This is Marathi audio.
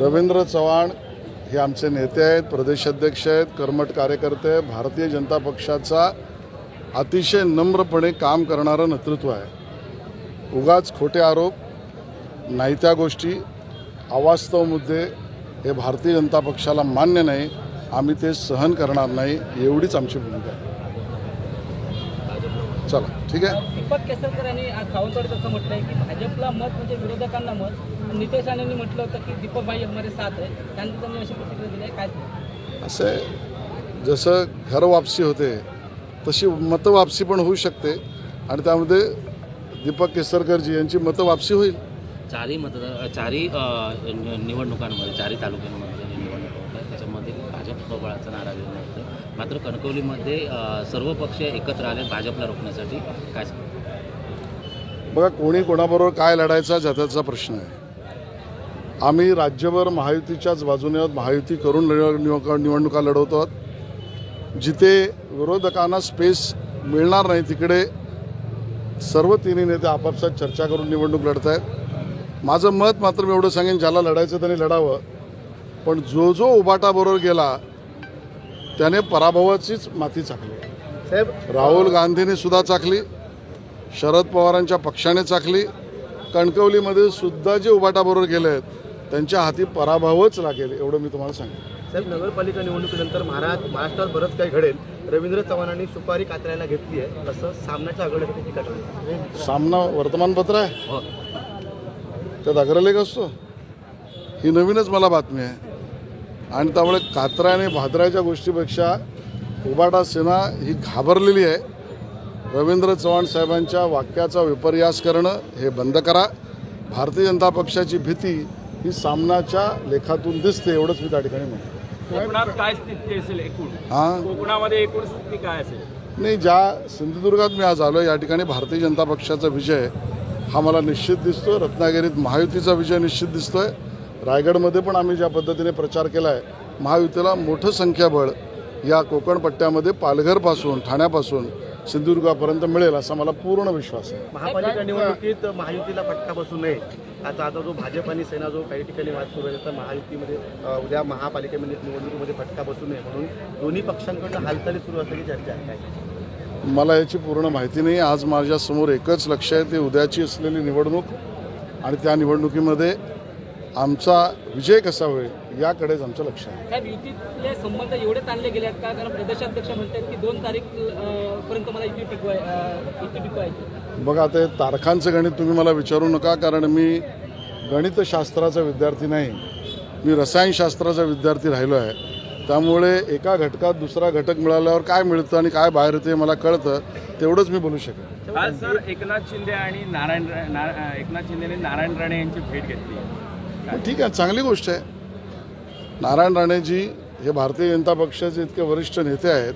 रवींद्र चव्हाण हे आमचे नेते आहेत प्रदेशाध्यक्ष आहेत कर्मट कार्यकर्ते आहेत. भारतीय जनता पक्षाचा अतिशय नम्रपणे काम करणारं नेतृत्व आहे. उगाच खोटे आरोप नाही त्या गोष्टी अवास्तव मुद्दे हे भारतीय जनता पक्षाला मान्य नाही. आम्ही ते सहन करणार नाही एवढीच आमची भूमिका आहे. चला ठीक आहे? दीपक केसरकर यांनी आज सावंतवाडीत असं म्हटलंय की भाजपला मत म्हणजे विरोधकांना मत. नितेश राणेंनी म्हटलं होतं की दीपक भाई हमारे साथ आहे त्यानंतर त्यांनी अशी प्रतिक्रिया दिली आहे. काय असे जसं घर वापसी होते तशी मतवापसी पण होऊ शकते. आणि त्यामध्ये दीपक केसरकरजी यांची मतवापसी होईल. चारही मतदार चारही निवडणुकांमध्ये चारही तालुक्यांमध्ये जे निवडणुका त्याच्यामध्ये भाजप बळाचा नारा दिला होता मात्र कणकवलीमध्ये सर्व पक्ष एकत्र आले भाजपला रोखण्यासाठी. काय बघा कोणी कोणाबरोबर काय लढायचा ज्याचा प्रश्न आहे. आम्ही राज्यभर महायुतीच्याच बाजूने आहोत महायुती करून निव- निवडणुका लढवतो आहोत. जिथे विरोधकांना स्पेस मिळणार नाही तिकडे सर्व तिन्ही नेते आपापसात चर्चा करून निवडणूक लढत आहेत माझं मत मात्र मी एवढं सांगेन ज्याला लढायचं त्याने लढावं. पण जो जो उबाटाबरोबर गेला त्याने पराभवाचीच माती चाकली. साहेब राहुल गांधींनी सुद्धा चाकली शरद पवारांच्या पक्षाने चाकली कणकवलीमध्ये सुद्धा जे उबाटाबरोबर गेले आहेत त्यांच्या हाती पराभवच लागेल एवढं मी तुम्हाला सांगेन. साहेब नगरपालिका निवडणुकीनंतर महाराज महाराष्ट्रात बरंच काही घडेल. रवींद्र चव्हाणांनी सुपारी कातरायला घेतली आहे. असं सामनाच्या आघाडीसाठी टीका केली. सामना वर्तमानपत्र आहे. हो. त्यात अग्रलेख असतो. ही नवीनच मला बातमी आहे. आणि त्यामुळे कात्रा आणि भाद्राच्या गोष्टीपेक्षा उबाटा सेना ही घाबरलेली आहे. रवींद्र चव्हाण साहेबांच्या वाक्याचा विपर्यास करणं हे बंद करा. भारतीय जनता पक्षाची भीती ही सामनाच्या लेखातून दिसते एवढंच मी त्या ठिकाणी म्हणतो. कोकणात काय स्थिती असेल एकूण? हां? कोकणामध्ये एकूण स्थिती काय असेल? नाही ज्या सिंधुदुर्गात मी आज आलो या ठिकाणी भारतीय जनता पक्षाचा विजय हा मला निश्चित दिसतोय. रत्नागिरीत महायुतीचा विजय निश्चित दिसतोय. रायगडमध्ये पण आम्ही ज्या पद्धतीने प्रचार केला आहे महायुतीला मोठं संख्याबळ या कोकण पट्ट्यामध्ये पालघरपासून ठाण्यापासून सिंधुदुर्गापर्यंत मिळेल असा मला पूर्ण विश्वास आहे. महापालिका निवडणुकीत महायुतीला फटका बसू नये. आता आता जो भाजप आणि सेना जो काही ठिकाणी वाद सुरू आहे तर महायुतीमध्ये उद्या महापालिकेमध्ये निवडणुकीमध्ये फटका बसू नये. म्हणून दोन्ही पक्षांकडून हालचाली सुरू असल्याची चर्चा आहे. मला याची पूर्ण माहिती नाही. आज माझ्यासमोर एकच लक्ष आहे ते उद्याची असलेली निवडणूक आणि त्या निवडणुकीमध्ये आमचा विजय कसा होईल याकडेच आमचं लक्ष आहे. साहेब युतीतले संबंध एवढे ताणले गेले आहेत का? कारण प्रदेशाध्यक्ष म्हणतात की दोन तारीख पर्यंत मला युती टिकवाय अं, युती टिकवायची. बघा आता हे तारखांचं गणित तुम्ही मला विचारू नका कारण मी गणितशास्त्राचा विद्यार्थी नाही. मी रसायनशास्त्राचा विद्यार्थी राहिलो आहे. त्यामुळे एका घटकात दुसरा घटक मिळाल्यावर काय मिळतं आणि काय बाहेर येते मला कळतं तेवढंच मी बोलू शकेन. आज सर एकनाथ शिंदे आणि नारायण एकनाथ शिंदेने नारायण राणे यांची भेट घेतली. ठीक आहे चांगली गोष्ट आहे. नारायण राणेजी हे भारतीय जनता पक्षाचे इतके वरिष्ठ नेते आहेत.